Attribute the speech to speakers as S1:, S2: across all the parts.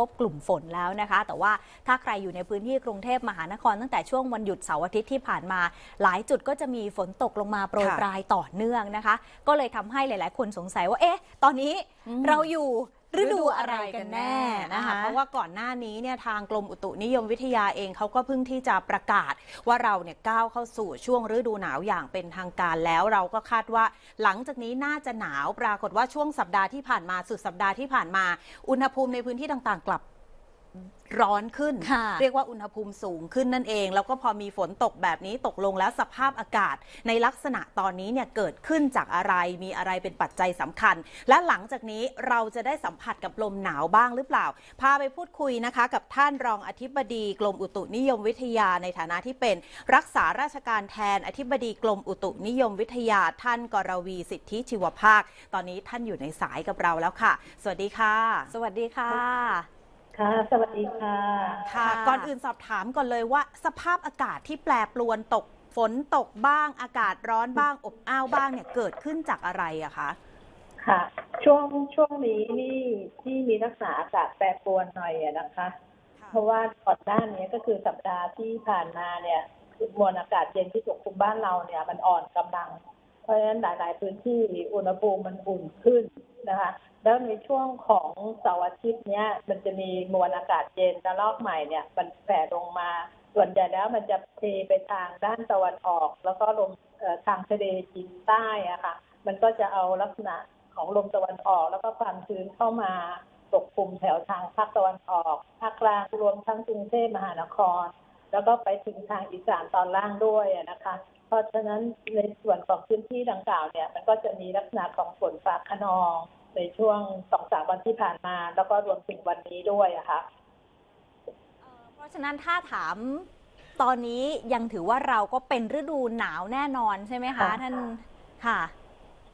S1: พบกลุ่มฝนแล้วนะคะ แต่ว่าถ้าใครอยู่ในพื้นที่กรุงเทพมหานคร ตั้งแต่ช่วงวันหยุดเสาร์อาทิตย์ที่ผ่านมา หลายจุดก็จะมีฝนตกลงมาโปรย
S2: ค่ะ
S1: ปลายต่อเนื่องนะคะ ก็เลยทำให้หลาย ๆ คนสงสัยว่าเอ๊ะ ตอนนี้
S2: อืม
S1: เราอยู่ ฤดูอะไรกันแน่
S2: นะ
S1: นะคะคะ
S2: เพราะว่าก่อนหน้านี้เนี่ยทางกรมอุตุนิยมวิทยาเองเขาก็เพิ่งที่จะประกาศ ว่าเราเนี่ยก้าวเข้าสู่ช่วงฤดูหนาวอย่างเป็นทางการแล้ว เราก็คาดว่าหลังจากนี้น่าจะหนาวปรากฏว่าช่วงสัปดาห์ที่ผ่านมาสุดสัปดาห์ที่ผ่านมา อุณหภูมิในพื้นที่ต่างๆ กลับ ร้อนขึ้น
S1: ค่ะ
S2: เรียกว่าอุณหภูมิสูงขึ้นนั่นเอง แล้วก็พอมีฝนตกแบบนี้ตกลงแล้วสภาพอากาศ ในลักษณะตอนนี้เนี่ยเกิดขึ้นจากอะไรมีอะไรเป็นปัจจัยสำคัญ และหลังจากนี้เราจะได้สัมผัสกับลมหนาวบ้างหรือเปล่า พาไปพูดคุยนะคะ กับท่านรองอธิบดีกรมอุตุนิยมวิทยาในฐานะที่เป็น รักษาราชการแทนอธิบดีกรมอุตุนิยมวิทยา ท่านกรวีสิทธิชีวภาค ตอนนี้ท่านอยู่ในสายกับเราแล้วค่ะ สวัสดีค่ะ
S1: สวัสดีค่ะ
S3: ค่ะ สวัสดีค่ะ
S2: ค่ะ
S1: ค่ะ
S2: ก่อนอื่นสอบถามก่อนเลยว่า สภาพอากาศที่แปรปรวนตกฝนตกบ้าง อากาศร้อนบ้าง อบอ้าวบ้างเนี่ยเกิดขึ้นจากอะไรอะคะ
S3: ค่ะ ช่วงช่วงนี้นี่ที่มีลักษณะอากาศแปรปรวนหน่อยอะนะคะ เพราะว่าก่อนหน้านี้ก็คือสัปดาห์ที่ผ่านมาเนี่ยมวลอากาศเย็นที่ปกคลุมบ้านเราเนี่ย มันอ่อนกำลัง เพราะฉะนั้นหลาย ๆ พื้นที่อุณหภูมิมันอุ่นขึ้นนะคะ แล้วในช่วงของเสาร์อาทิตย์เนี้ยมันจะมีมวลอากาศเย็นระลอกใหม่เนี่ย มันแผ่ลงมา ส่วนใหญ่แล้วมันจะเทไปทางด้านตะวันออก แล้วก็ลมทางทะเลจีนใต้อะค่ะ มันก็จะเอาลักษณะของลมตะวันออก แล้วก็ความชื้นเข้ามาปกคลุมแถวทางภาคตะวันออก ภาคกลางรวมทั้งกรุงเทพมหานคร แล้วก็ไปถึงทางอีสานตอนล่างด้วยนะคะ เพราะฉะนั้นในส่วนของพื้นที่ดังกล่าวเนี่ย มันก็จะมีลักษณะของฝนฟ้าขนอง ในช่วงสองสามวันที่ผ่านมา แล้วก็รวมถึงวันนี้ด้วยอะค่ะ
S1: เพราะฉะนั้นถ้าถามตอนนี้ยังถือว่าเราก็เป็นฤดูหนาวแน่นอนใช่ไหมคะ
S3: ค่ะ
S1: ท่านค่ะ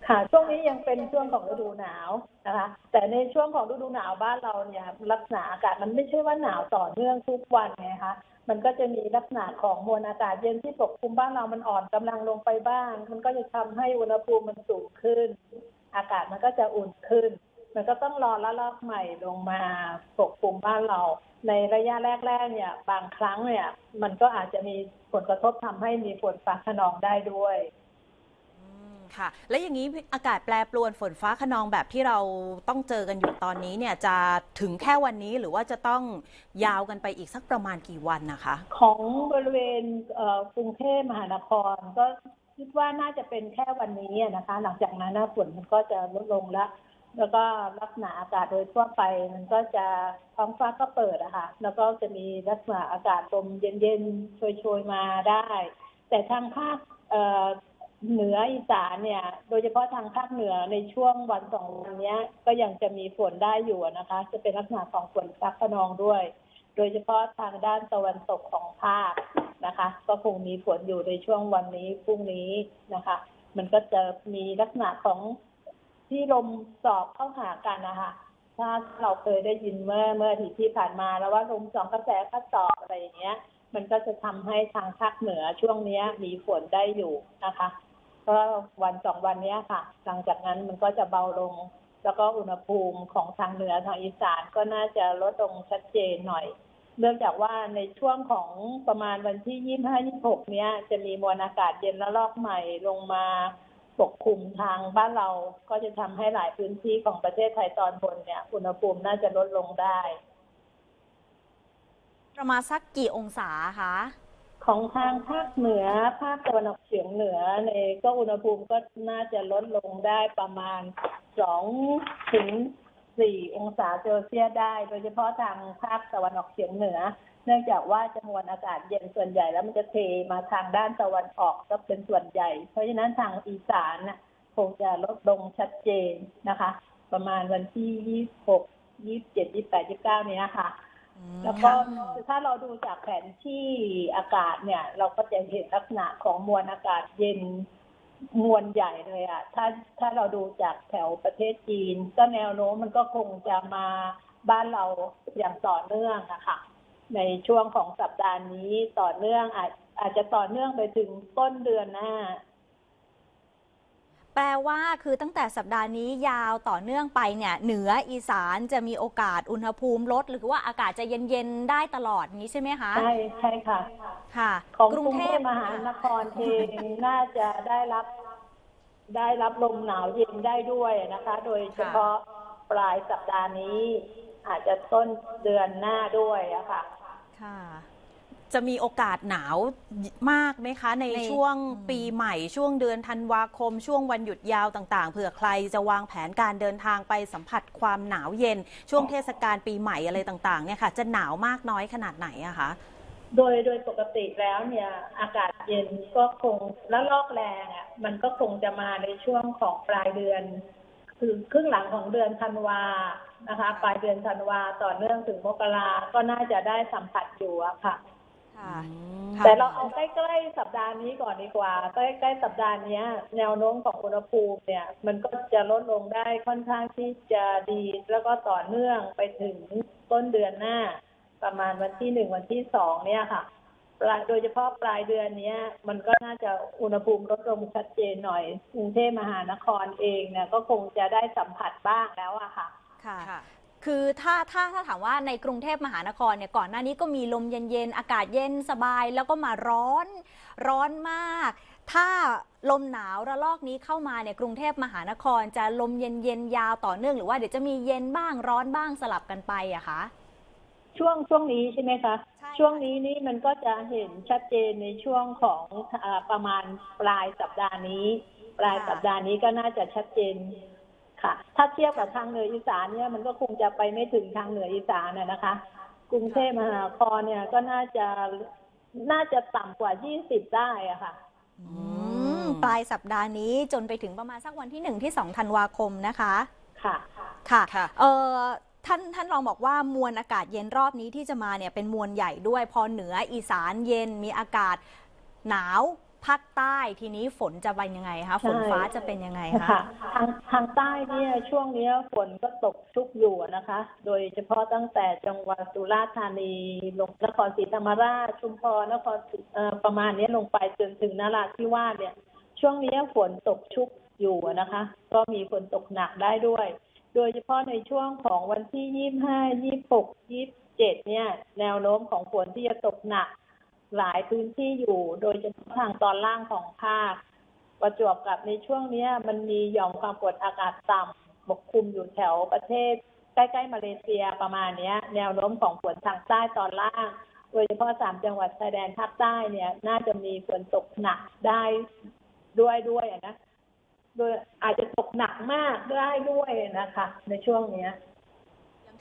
S3: ค่ะ ช่วงนี้ยังเป็นช่วงของฤดูหนาวนะคะ แต่ในช่วงของฤดูหนาวบ้านเราเนี่ยลักษณะอากาศมันไม่ใช่ว่าหนาวต่อเนื่องทุกวันไงคะมันก็จะมีลักษณะของมวลอากาศเย็นที่ปกคลุมบ้านเรามันอ่อนกำลังลงไปบ้าง มันก็จะทำให้อุณหภูมิมันสูงขึ้น อากาศมันก็จะอุ่นขึ้น มันก็ต้องรอละลอกใหม่ลงมาปกคลุมบ้านเรา ในระยะแรกๆเนี่ย บางครั้งเนี่ย มันก็อาจจะมีผลกระทบทำให้มีฝนฟ้าขนองได้ด้วย
S2: อืมค่ะ แล้วอย่างนี้อากาศแปรปรวนฝนฟ้าขนองแบบที่เราต้องเจอกันอยู่ตอนนี้เนี่ยจะถึงแค่วันนี้หรือว่าจะต้องยาวกันไปอีกสักประมาณกี่วันนะคะ
S3: ของบริเวณเอ่อกรุงเทพมหานครก็ คิดว่าน่าจะเป็นแค่วันนี้นะคะ หลังจากนั้นนะฝนมันก็จะลดลงแล้ว แล้วก็ลักษณะอากาศโดยทั่วไป มันก็จะท้องฟ้าก็เปิดอะค่ะ แล้วก็จะมีลักษณะอากาศลมเย็นๆโชยๆมาได้ แต่ทางภาคเเหนืออีสานเนี่ย โดยเฉพาะทางภาคเหนือในช่วงวันสองวันนี้ก็ยังจะมีฝนได้อยู่นะคะ จะเป็นลักษณะของฝนฟ้าขนองด้วย โดยเฉพาะทางด้านตะวันตกของภาค นะคะ ก็คงมีฝนอยู่ในช่วงวันนี้พรุ่งนี้นะคะ มันก็จะมีลักษณะของที่ลมสอบเข้าหากันนะคะถ้าเราเคยได้ยินเมื่อเมื่ออาทิตย์ที่ผ่านมาแล้วว่าลมสองกระแสพัดสอบอะไรอย่างเงี้ย มันก็จะทำให้ทางภาคเหนือช่วงเนี้ย มีฝนได้อยู่นะคะก็วันสองวันเนี้ยค่ะ หลังจากนั้นมันก็จะเบาลง แล้วก็อุณหภูมิของทางเหนือทางอีสานก็น่าจะลดลงชัดเจนหน่อย เนื่องจากว่าในช่วงของประมาณวันที่ยี่ห้ายี่หกเนี้ย จะมีมวลอากาศเย็นและลอกใหม่ลงมาปกคลุมทางบ้านเราก็จะทำให้หลายพื้นที่ของประเทศไทยตอนบนเนี่ย อุณหภูมิน่าจะลดลงได้
S1: ประมาณสักกี่องศาคะ
S3: ของทางภาคเหนือภาคตะวันออกเฉียงเหนือในก็อุณหภูมิก็น่าจะลดลงได้ประมาณสองถึง สี่องศาเซลเซียสได้ โดยเฉพาะทางภาคตะวันออกเฉียงเหนือ เนื่องจากว่าจำนวนอากาศเย็นส่วนใหญ่แล้วมันจะเทมาทางด้านตะวันออกก็เป็นส่วนใหญ่ เพราะฉะนั้นทางอีสานน่ะคงจะลดลงชัดเจนนะคะ ประมาณวันที่ยี่หกยี่เจ็ดยี่แปดยี่เก้านี้ยค่ะแล้วก็ถ้าเราดูจากแผนที่อากาศเนี่ย เราก็จะเห็นลักษณะของมวลอากาศเย็น มวลใหญ่เลยอะ่ะถ้าถ้าเราดูจากแถวประเทศจีน ก็แนวโน้มมันก็คงจะมาบ้านเราอย่างต่อเนื่องนะคะในช่วงของสัปดาห์นี้ต่อเนื่องอาจอาจจะต่อเนื่องไปถึงต้นเดือนหน้า
S1: แปลว่าคือตั้งแต่สัปดาห์นี้ยาวต่อเนื่องไปเนี่ยเหนืออีสานจะมีโอกาสอุณหภูมิลด หรือว่าอากาศจะเย็นๆได้ตลอดอย่างนี้ใช่ไหมคะ
S3: ใช่ใช่ค่ะ
S1: ค่ะ
S3: ของ
S1: ก
S3: ก
S1: รุ
S3: รุ
S1: ง
S3: ง
S1: เท
S3: เท
S1: พ
S3: พมหานครเองน่าจะได้รับ ได้รับลมหนาวเย็นได้ด้วยนะคะ โดยเฉพาะปลายสัปดาห์นี้ อาจจะต้นเดือนหน้าด้วยอะค่ะ
S1: ค่ะ
S2: จะมีโอกาสหนาวมากไหมคะ ใน
S1: ใน
S2: ช่วง
S1: อืม
S2: ปีใหม่ ช่วงเดือนธันวาคม ช่วงวันหยุดยาวต่างๆเผื่อใครจะวางแผนการเดินทางไปสัมผัสความหนาวเย็น ช่วงเทศกาลปีใหม่อะไรต่างๆเนี่ยค่ะ จะหนาวมากน้อยขนาดไหนอะคะ
S3: โดยโดยปกติแล้วเนี่ยอากาศเย็นก็คงแล้วลอกแรงอะมันก็คงจะมาในช่วงของปลายเดือน คือครึ่งหลังของเดือนธันวานะคะ ปลายเดือนธันวาต่อเนื่องถึงมกราก็น่าจะได้สัมผัสอยู่อะค่ะ
S1: ค่ะ
S3: แต่เราเอาใกล้ๆสัปดาห์นี้ก่อนดีกว่า ใกล้ๆสัปดาห์เนี้ย แนวโน้มของอุณหภูมิเนี่ย มันก็จะลดลงได้ค่อนข้างที่จะดี แล้วก็ต่อเนื่องไปถึงต้นเดือนหน้า ประมาณวันที่หนึ่งวันที่สองเนี่ยค่ะปลายโดยเฉพาะปลายเดือนเนี้ย มันก็น่าจะอุณหภูมิลดลงชัดเจนหน่อยกรุงเทพมหานครเองเนี่ยก็คงจะได้สัมผัสบ้างแล้วอะค่ะ
S1: ค่ะ
S2: ค่ะ
S1: คือถ้าถ้าถ้าถามว่าในกรุงเทพมหานครเนี่ยก่อนหน้านี้ก็มีลมเย็นๆ อากาศเย็นสบายแล้วก็มาร้อนร้อนมาก ถ้าลมหนาวระลอกนี้เข้ามาเนี่ยกรุงเทพมหานครจะลมเย็นๆ ยาวต่อเนื่องหรือว่าเดี๋ยวจะมีเย็นบ้างร้อนบ้างสลับกันไปอะคะ
S3: ช่วงช่วงนี้ใช่ไหมคะ
S1: ใช่ค่ะ
S3: ช่วงนี้นี่มันก็จะเห็นชัดเจนในช่วงของอาประมาณปลายสัปดาห์นี้ ปลายสัปดาห์นี้ก็น่าจะชัดเจน ค่ะ ถ้าเทียบกับทางเหนืออีสานเนี่ยมันก็คงจะไปไม่ถึงทางเหนืออีสานน่ะนะคะ กรุงเทพมหานครเนี่ยก็น่าจะน่าจะต่ำกว่า 20 ได้อะค่ะ
S1: อืมปลายสัปดาห์นี้จนไปถึงประมาณสักวันที่1ที่2ธันวาคมนะคะ
S3: ค่ะ
S1: ค่ะ
S2: ค่ะ
S1: เออท่านท่านรองบอกว่ามวลอากาศเย็นรอบนี้ที่จะมาเนี่ยเป็นมวลใหญ่ด้วย พอเหนืออีสานเย็นมีอากาศหนาว ภาคใต้ทีนี้ฝนจะเป็นยังไงคะฝนฟ้าจะเป็นยังไงคะ
S3: ค่ะทางทางใต้เนี่ยช่วงเนี้ยฝนก็ตกชุกอยู่นะคะ โดยเฉพาะตั้งแต่จังหวัดสุราษฎร์ธานีลงนครศรีธรรมราชชุมพรนครศรีเอ่อประมาณเนี้ยลงไปจนถึงนราธิวาสเนี่ย ช่วงเนี้ยฝนตกชุกอยู่นะคะ ก็มีฝนตกหนักได้ด้วย โดยเฉพาะในช่วงของวันที่ยี่ห้ายี่หกยี่เจ็ดเนี่ย แนวโน้มของฝนที่จะตกหนัก หลายพื้นที่อยู่ โดยเฉพาะทางตอนล่างของภาค ประจวบกับในช่วงนี้มันมีหย่อมความกดอากาศต่ำปกคลุมอยู่แถวประเทศ ใกล้ๆมาเลเซียประมาณนี้แนวโน้มของฝนทางใต้ตอนล่าง โดยเฉพาะสามจังหวัดชายแดนภาคใต้เนี่ยน่าจะมีฝนตกหนักได้ด้วยด้วยนะโดยอาจจะตกหนักมากได้ด้วยนะคะ ในช่วงเนี้ย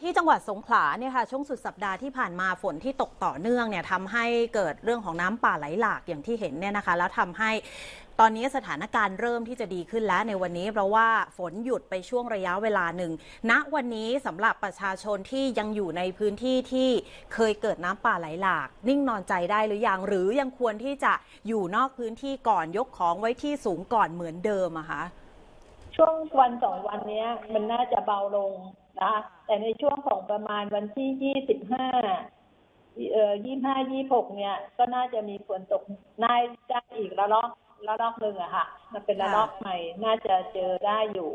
S2: ที่จังหวัดสงขลาเนี่ยค่ะช่วงสุดสัปดาห์ที่ผ่านมาฝนที่ตกต่อเนื่องเนี่ยทำให้เกิดเรื่องของน้ำป่าไหลหลากอย่างที่เห็นเนี่ยนะคะ แล้วทำให้ตอนนี้สถานการณ์เริ่มที่จะดีขึ้นแล้วในวันนี้เพราะว่าฝนหยุดไปช่วงระยะเวลาหนึ่งณวันนี้สำหรับประชาชนที่ยังอยู่ในพื้นที่ที่เคยเกิดน้ำป่าไหลหลาก นิ่งนอนใจได้หรือยังหรือยังควรที่จะอยู่นอกพื้นที่ก่อนยกของไว้ที่สูงก่อนเหมือนเดิมอะคะ
S3: ช่วงวันสองวันนี้มันน่าจะเบาลง นะแต่ในช่วงของประมาณวันที่ยี่สิบห้าเอ่อยี่ห้ายี่หกเนี่ย ก็น่าจะมีฝนตกน่าจะอีกระลอกระลอกหนึ่งอะค่ะ มันเป็นระลอกใหม่ น่าจะเจอได้อยู่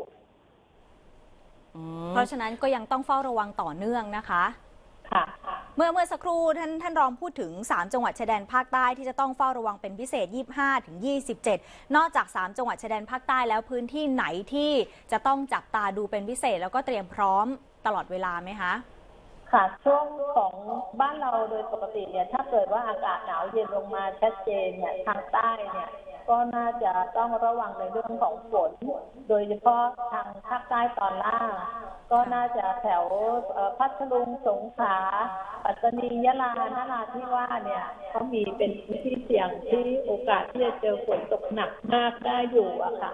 S1: เพราะฉะนั้นก็ยังต้องเฝ้าระวังต่อเนื่องนะคะ
S3: ค่ะ
S1: เมื่อเมื่อสักครู่ท่านท่านรองพูดถึง 3 จังหวัดชายแดนภาคใต้ที่จะต้องเฝ้าระวังเป็นพิเศษ 25 ถึง 27 นอกจาก 3 จังหวัดชายแดนภาคใต้แล้วพื้นที่ไหนที่จะต้องจับตาดูเป็นพิเศษ แล้วก็เตรียมพร้อมตลอดเวลาไหมคะ
S3: ค่ะช่วงของบ้านเราโดยปกติเนี่ยถ้าเกิดว่าอากาศหนาวเย็นลงมาชัดเจนเนี่ยทางใต้เนี่ย ก็น่าจะต้องระวังในเรื่องของฝน โดยเฉพาะทางภาคใต้ตอนล่าง ก็น่าจะแถวพัทลุงสงขลาปัตตานียะลานราธิวาสเนี่ยเขามีเป็นพื้นที่เสี่ยงที่โอกาสที่จะเจอฝนตกหนักมากได้อยู่อะค่ะ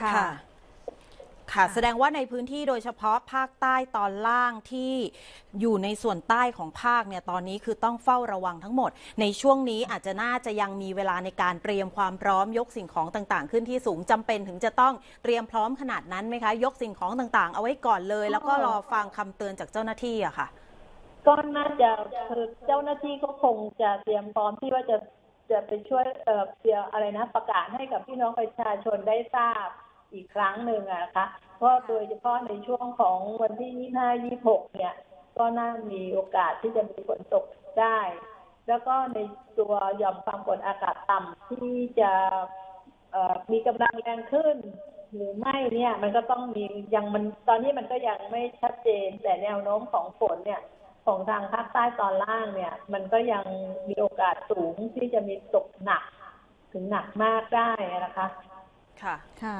S2: ค่ะ ค่ะ แสดงว่าในพื้นที่โดยเฉพาะภาคใต้ตอนล่างที่อยู่ในส่วนใต้ของภาคเนี่ยตอนนี้คือต้องเฝ้าระวังทั้งหมด ในช่วงนี้อาจจะน่าจะยังมีเวลาในการเตรียมความพร้อมยกสิ่งของต่างๆ ขึ้นที่สูงจำเป็นถึงจะต้องเตรียมพร้อมขนาดนั้นไหมคะ ยกสิ่งของต่างๆ เอาไว้ก่อนเลย แล้วก็รอฟังคำเตือนจากเจ้าหน้าที่อะค่ะ
S3: ก็น่าจะคือเจ้าหน้าที่ก็คงจะเตรียมพร้อมที่ว่าจะจะไปช่วยเอ่อเตรียมอะไรนะประกาศให้กับพี่น้องประชาชนได้ทราบ อีกครั้งหนึ่งอะนะคะเพราะโดยเฉพาะในช่วงของวันที่25 26เนี่ย ก็น่ามีโอกาสที่จะมีฝนตกได้ แล้วก็ในตัวหย่อมความกดอากาศต่ำที่จะเอ่อมีกำลังแรงขึ้น หรือไม่เนี่ยมันก็ต้องมียังมันตอนนี้มันก็ยังไม่ชัดเจน แต่แนวโน้มของฝนเนี่ยของทางภาคใต้ตอนล่างเนี่ย มันก็ยังมีโอกาสสูงที่จะมีตกหนัก ถึงหนักมากได้นะคะ
S2: ค่ะ
S1: ค่ะ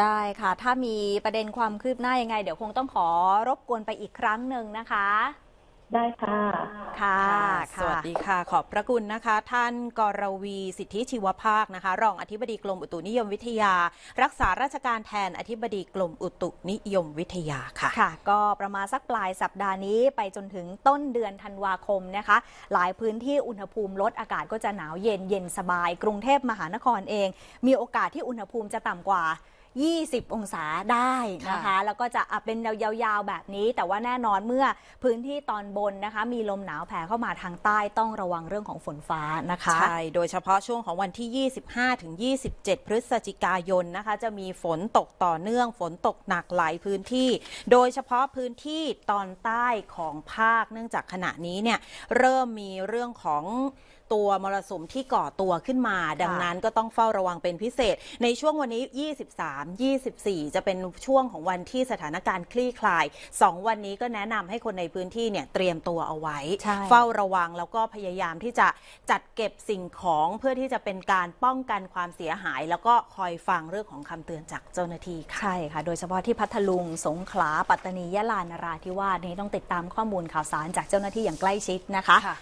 S1: ได้ค่ะ ถ้ามีประเด็นความคืบหน้ายังไง เดี๋ยวคงต้องขอรบกวนไปอีกครั้งหนึ่งนะคะ
S3: ได้ค่ะ
S1: ค่ะ
S2: สวัสดีค่ะ ขอบพระคุณนะคะ ท่านกรวีสิทธิชีวภาคนะคะ รองอธิบดีกรมอุตุนิยมวิทยา รักษาราชการแทนอธิบดีกรมอุตุนิยมวิทยาค่ะ
S1: ค่ะ ก็ประมาณสักปลายสัปดาห์นี้ไปจนถึงต้นเดือนธันวาคมนะคะ หลายพื้นที่อุณหภูมิลดอากาศก็จะหนาวเย็นเย็นสบาย กรุงเทพมหานครเอง มีโอกาสที่อุณหภูมิจะต่ำกว่า 20 องศาได้นะคะ
S2: ค่ะ
S1: แล้วก็จะอะเป็นยาวๆแบบนี้ แต่ว่าแน่นอนเมื่อพื้นที่ตอนบนนะคะ มีลมหนาวแผ่เข้ามาทางใต้ต้องระวังเรื่องของฝนฟ้านะคะ
S2: ใช่ โดยเฉพาะช่วงของวันที่ 25ถึง27 พฤศจิกายนนะคะ จะมีฝนตกต่อเนื่องฝนตกหนักหลายพื้นที่ โดยเฉพาะพื้นที่ตอนใต้ของภาค เนื่องจากขณะนี้เนี่ยเริ่มมีเรื่องของ ตัวมรสุมที่ก่อตัวขึ้นมา ดังนั้นก็ต้องเฝ้าระวังเป็นพิเศษ ในช่วงวันนี้ 23 24 จะเป็นช่วงของวันที่สถานการณ์คลี่คลาย 2 วันนี้ก็แนะนำให้คนในพื้นที่เนี่ยเตรียมตัวเอาไว้
S1: ใช่
S2: เฝ้าระวังแล้วก็พยายามที่จะจัดเก็บสิ่งของเพื่อที่จะเป็นการป้องกันความเสียหาย แล้วก็คอยฟังเรื่องของคำเตือนจากเจ้าหน้าที่ค่ะ
S1: ใช่ค่ะ โดยเฉพาะที่พัทลุงสงขลาปัตตานียะลานราธิวาสนี้ต้องติดตามข้อมูลข่าวสารจากเจ้าหน้าที่อย่างใกล้ชิดนะคะ
S2: ค่ะ